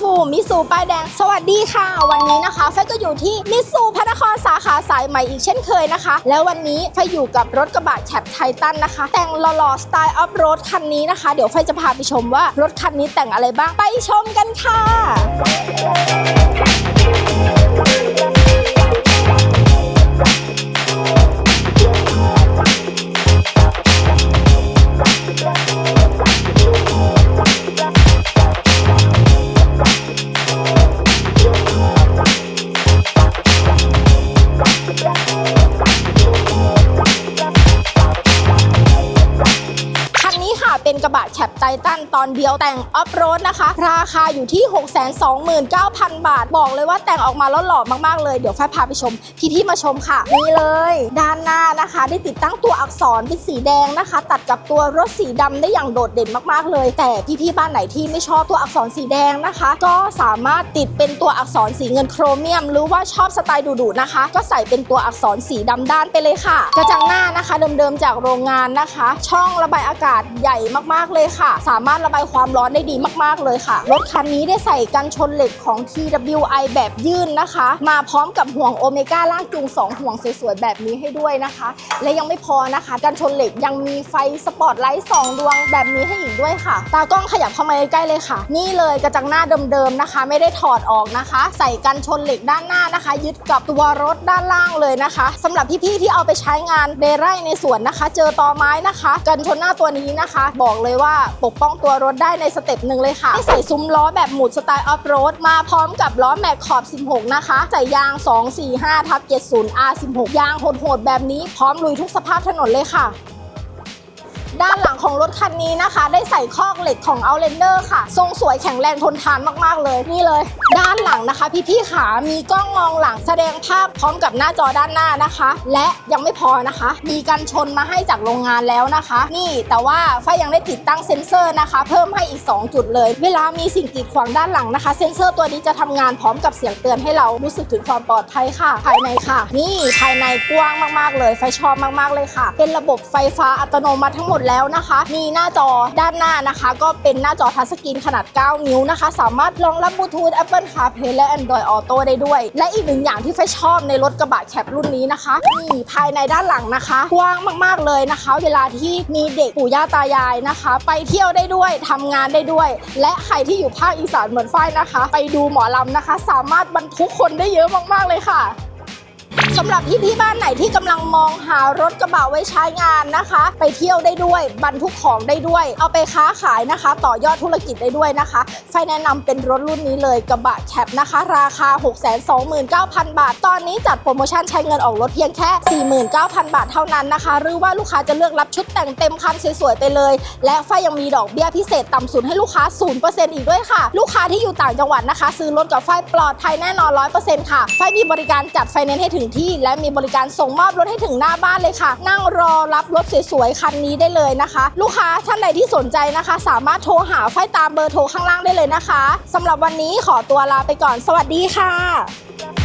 ฟูมิสูป้ายแดง สวัสดีค่ะ วันนี้นะคะไฟก็อยู่ที่มิสูพระนครสาขาสายใหม่อีกเช่นเคยนะคะ แล้ววันนี้ไฟอยู่กับรถกระบะแคปไททันนะคะ แต่งหล่อๆสไตล์ออฟโรดคันนี้นะคะ เดี๋ยวไฟจะพาไปชมว่ารถคันนี้แต่งอะไรบ้างไปชมกันค่ะ นี้ค่ะ ไททันตอนเดียวแต่งออฟโรดนะคะ ราคาอยู่ที่ 629,000 บาท บอกเลยว่าแต่งออกมาแล้วหล่อมากๆเลย เดี๋ยวไฟพาไปชมพี่ๆมาชมค่ะ นี่เลย ด้านหน้านะคะ ได้ติดตั้งตัวอักษรเป็นสีแดงนะคะ ตัดกับตัวรถสีดำได้อย่างโดดเด่นมากๆเลย แต่พี่ๆบ้านไหนที่ไม่ชอบตัวอักษรสีแดงนะคะ ก็สามารถติดเป็นตัวอักษรสีเงินโครเมียม หรือว่าชอบสไตล์ดุๆนะคะ ก็ใส่เป็นตัวอักษรสีดำด้านไปเลยค่ะ กระจังหน้านะคะ เดิมๆจากโรงงานนะคะ ช่องระบายอากาศใหญ่มากๆเลยค่ะสามารถระบายความร้อนได้ดีมากๆเลยค่ะ รถคันนี้ได้ใส่กันชนเหล็กของ TWI แบบยื่นนะคะ มาพร้อมกับห่วงโอเมก้าล่างจูง 2 ห่วงสวยๆ แบบนี้ให้ด้วยนะคะ และยังไม่พอนะคะ กันชนเหล็กยังมีไฟสปอตไลท์2ดวงแบบนี้ให้อีกด้วยค่ะ ตากล้องขยับเข้ามาใกล้ๆเลยค่ะ นี่เลยกระจังหน้าเดิมๆนะคะ ไม่ได้ถอดออกนะคะ ใส่กันชนเหล็กด้านหน้านะคะ ยึดกับตัวรถด้านล่างเลยนะคะสำหรับพี่ๆที่เอาไปใช้งานในไร่ในสวนนะคะ เจอตอไม้นะคะ กันชนหน้าตัวนี้นะคะ บอกเลยว่าปกป้องตัวรถได้ในสเต็ปหนึ่งเลยค่ะให้ใส่ซุ้มล้อแบบหมุดสไตล์ออฟโรดมาพร้อมกับล้อแม็กขอบ 16 นะคะ ใส่ยาง 245ทับ70 R16 ยางโหดๆแบบนี้พร้อมลุยทุกสภาพถนนเลยค่ะ ด้านหลังของรถคันนี้นะคะ ได้ใส่คอกเหล็กของ Outlander ค่ะ ทรงสวยแข็งแรงทนทานมากๆเลย นี่เลย ด้านหลังนะคะ พี่ๆขามีกล้องมองหลังแสดงภาพพร้อมกับหน้าจอด้านหน้านะคะ และยังไม่พอนะคะ มีกันชนมาให้จากโรงงานแล้วนะคะ นี่แต่ว่าไฟยังได้ติดตั้งเซ็นเซอร์นะคะ เพิ่มให้อีก 2 จุดเลย เวลามีสิ่งกีดขวางด้านหลังนะคะ เซ็นเซอร์ตัวนี้จะทำงานพร้อมกับเสียงเตือนให้เรารู้สึกถึงความปลอดภัยค่ะ ภายในค่ะ นี่ภายในกว้างมากๆเลย ไฟชอบมากๆเลยค่ะ เป็นระบบไฟฟ้าอัตโนมัติทั้งหมดแล้วนะคะ มีหน้าจอด้านหน้านะคะ ก็เป็นหน้าจอทัชสกรีนขนาด 9 นิ้วนะคะ สามารถรองรับบลูทูธ Apple CarPlay และ Android Auto ได้ด้วย และอีกหนึ่งอย่างที่ไฟชอบในรถกระบะแคปรุ่นนี้นะคะนี่ภายในด้านหลังนะคะกว้างมากๆเลยนะคะ เวลาที่มีเด็กปู่ย่าตายายนะคะ ไปเที่ยวได้ด้วยทำงานได้ด้วย และใครที่อยู่ภาคอีสานเหมือนฝ้ายนะคะ ไปดูหมอลำนะคะ สามารถบรรทุกคนได้เยอะมากๆเลยค่ะำหรับพี่ๆบ้านไหนที่กำลังมองหารถกระบะไว้ใช้งานนะคะ ไปเที่ยวได้ด้วยบรรทุกของได้ด้วย เอาไปค้าขายนะคะ ต่อยอดธุรกิจได้ด้วยนะคะไฟแนะนำเป็นรถรุ่นนี้เลยกระบะแคปนะคะ ราคา 629,000 บาท ตอนนี้จัดโปรโมชั่นใช้เงินออกรถเพียงแค่ 49,000 บาทเท่านั้นนะคะ หรือว่าลูกค้าจะเลือกรับชุดแต่งเต็มคันสวยๆไปเลย และไฟยังมีดอกเบี้ยพิเศษต่ำสุดให้ลูกค้า 0%อีกด้วยค่ะ ลูกค้าที่อยู่ต่างจังหวัดนะคะ ซื้อรถกับไฟปลอดภัยแน่นอน 100%ค่ะไฟมีบริการจัดไฟแนนซ์ให้ถึงที่และมีบริการส่งมอบรถให้ถึงหน้าบ้านเลยค่ะ นั่งรอรับรถสวยๆคันนี้ได้เลยนะคะ ลูกค้าท่านใดที่สนใจนะคะ สามารถโทรหาไฟตามเบอร์โทรข้างล่างได้เลยนะคะสำหรับวันนี้ขอตัวลาไปก่อน สวัสดีค่ะ